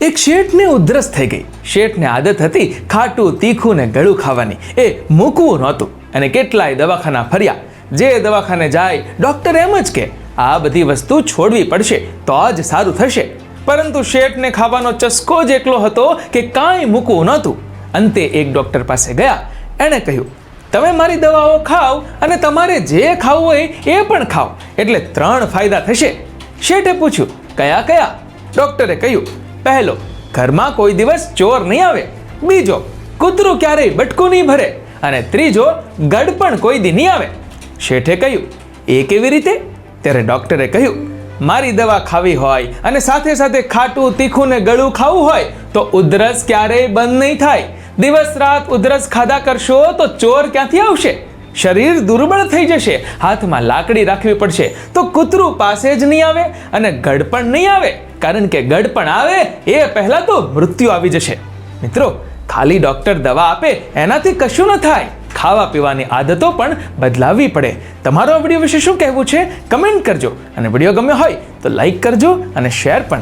એક શેઠને ઉધરસ થઈ ગઈ. શેઠને આદત હતી ખાટું, તીખું ને ગળું ખાવાની. એ મૂકવું નહોતું. અને કેટલાય દવાખાના ફર્યા. જે દવાખાને જાય, ડૉક્ટર એમ જ કે, આ બધી વસ્તુ છોડવી પડશે, તો જ સારું થશે. પરંતુ શેઠને ખાવાનો ચસ્કો જ એકલો હતો કે કાંઈ મૂકવું નહોતું. અંતે એક ડૉક્ટર પાસે ગયા. એણે કહ્યું, તમે મારી દવાઓ ખાઓ અને તમારે જે ખાવું હોય એ પણ ખાઓ. એટલે ત્રણ ફાયદા થશે. શેઠે પૂછ્યું, કયા કયા? ડૉક્ટરે કહ્યું પહેલો, ઘરમાં કોઈ દિવસ ચોર નહીં આવે. બીજો, કૂતરું ક્યારેય બટકું નહીં ભરે. અને ત્રીજો ગડ પણ કોઈ દી નહીં આવે. શેઠે કહ્યું, એ કેવી રીતે? ત્યારે ડૉક્ટરે કહ્યું, મારી દવા ખાવી હોય અને સાથે સાથે ખાટું, તીખું ને ગળું ખાવું હોય તો ઉધરસ ક્યારેય બંધ નહીં થાય. દિવસ રાત ઉધરસ ખાધા કરશો તો ચોર ક્યાંથી આવશે? શરીર દુર્બળ થઈ જશે. હાથમાં લાકડી રાખવી પડશે. તો કૂતરું પાસે જ નહીં આવે અને ગડ પણ નહીં આવે. કારણ કે ગઢ પણ આવે, એ પહેલા તો મૃત્યુ આવી જશે. મિત્રો, ખાલી ડોક્ટર દવા આપે, એનાથી કશું ન થાય. ખાવા પીવાની આદતો પણ બદલાવવી પડે. તમારો આ વીડિયો વિશે શું કહેવું છે? કમેન્ટ કરજો. અને વીડિયો ગમ્યો હોય તો લાઈક કરજો અને શેર પણ.